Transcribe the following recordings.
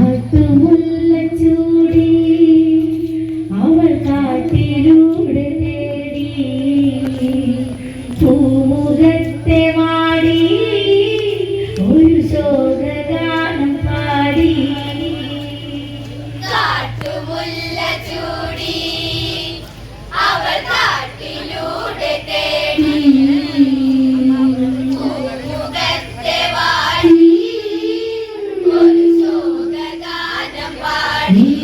I think ready.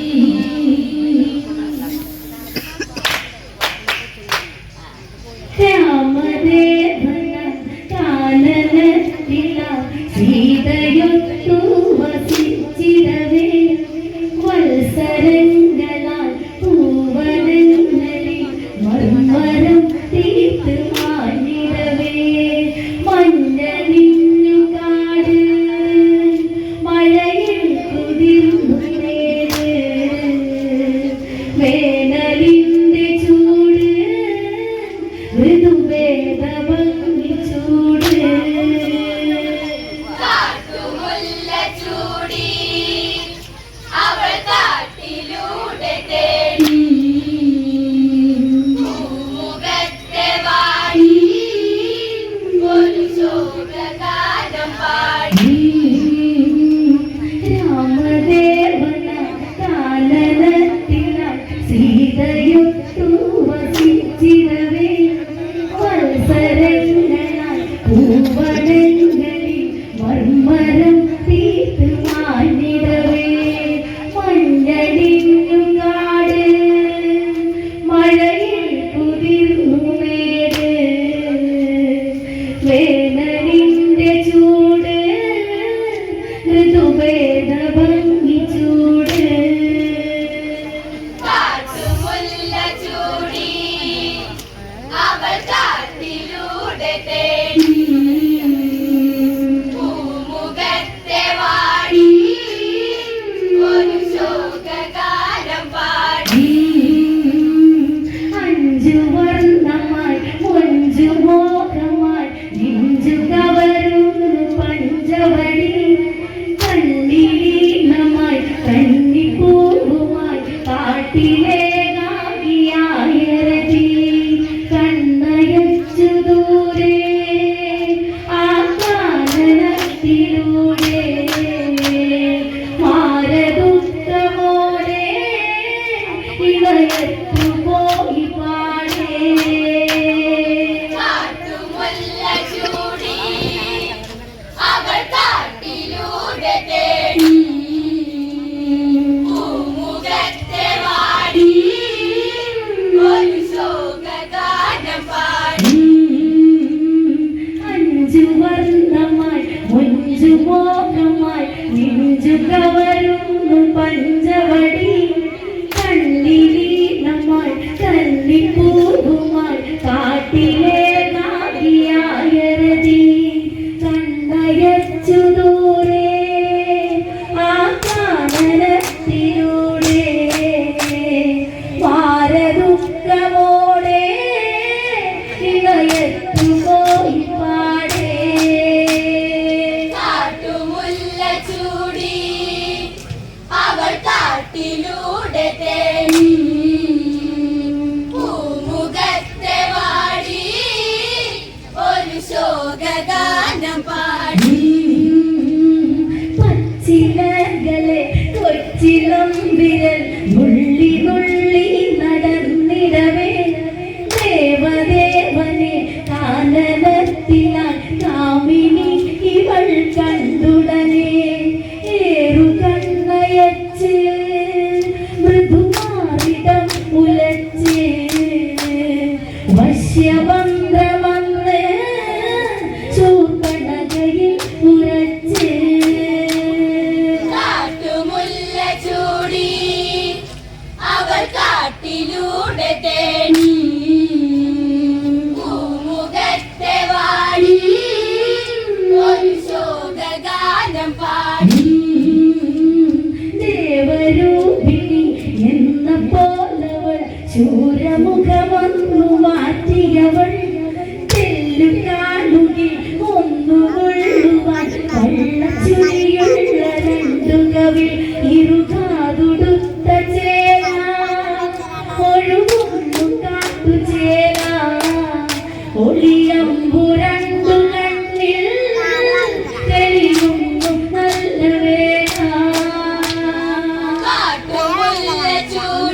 ചോരമുഖമൊന്നു മാറ്റിയവൾ ചെല്ലുകാലുകെ ഒന്നുകൊള്ളുവാൻ കള്ളച്ചുരിയുള്ള രണ്ടു കവിൾ ഇരുകാതുടുത്ത ചേര ഒഴുകൊന്നു കാത്തു ചേര ഒളിയമ്പുരണ്ടു കണ്ണിൽ തെളിയുന്നു നല്ല വേല ചൂട്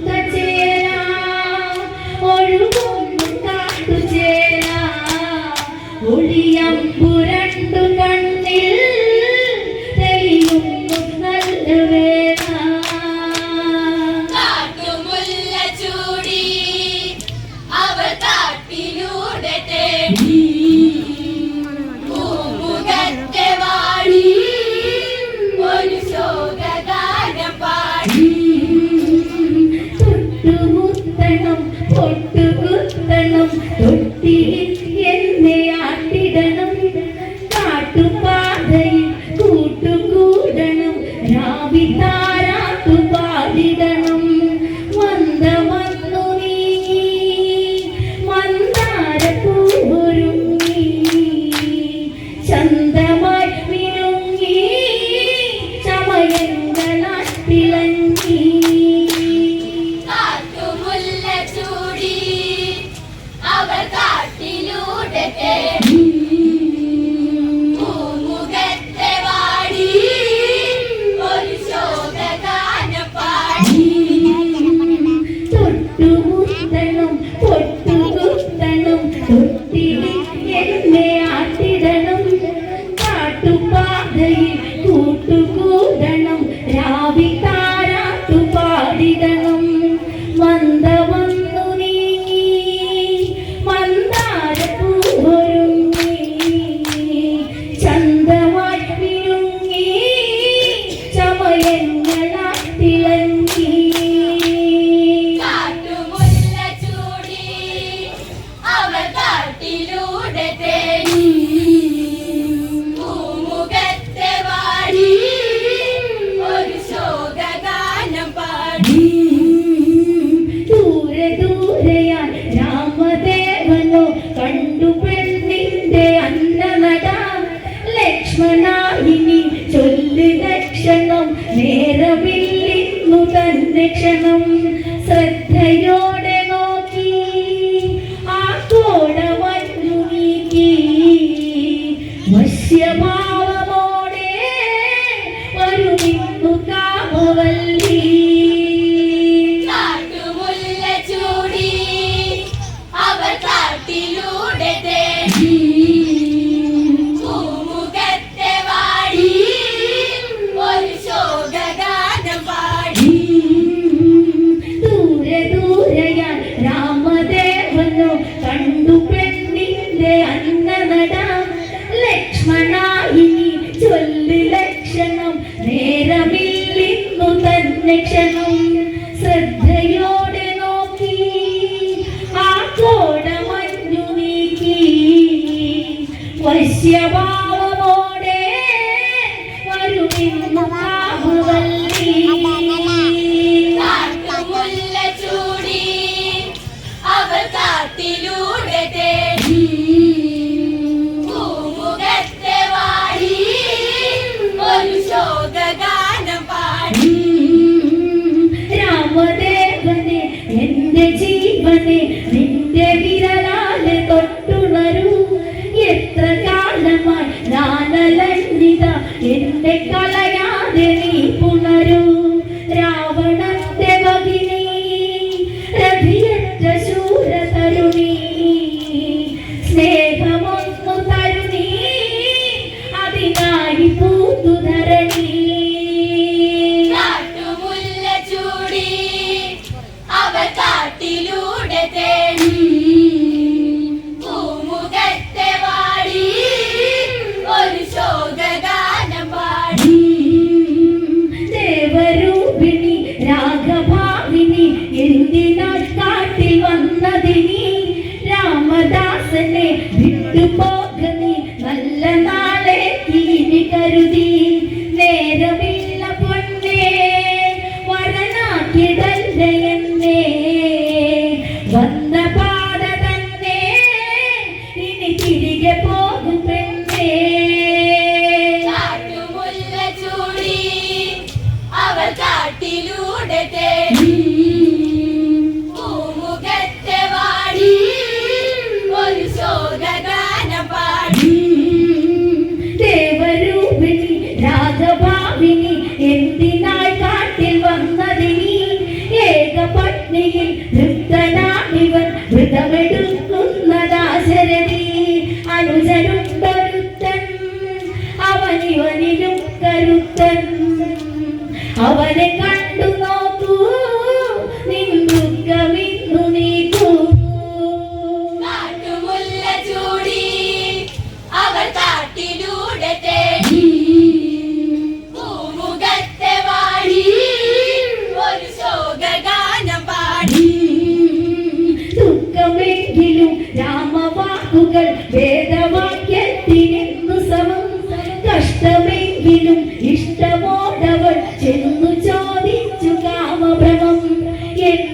quiero. ക്ഷണം ശ്രദ്ധയോടെ നോക്കി. ആ തോട വന്നു നീക്കി. വശ്യമാ reflection Cristo la dancing, beautiful.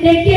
de que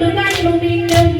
അടികൊണ്ടു കണ്ണു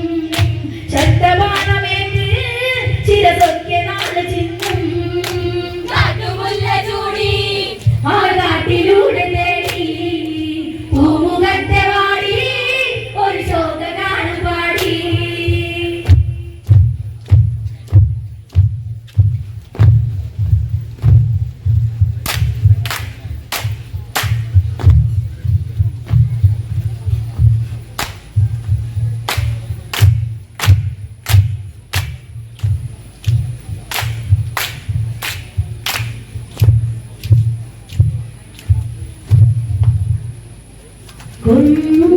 கொல்லும்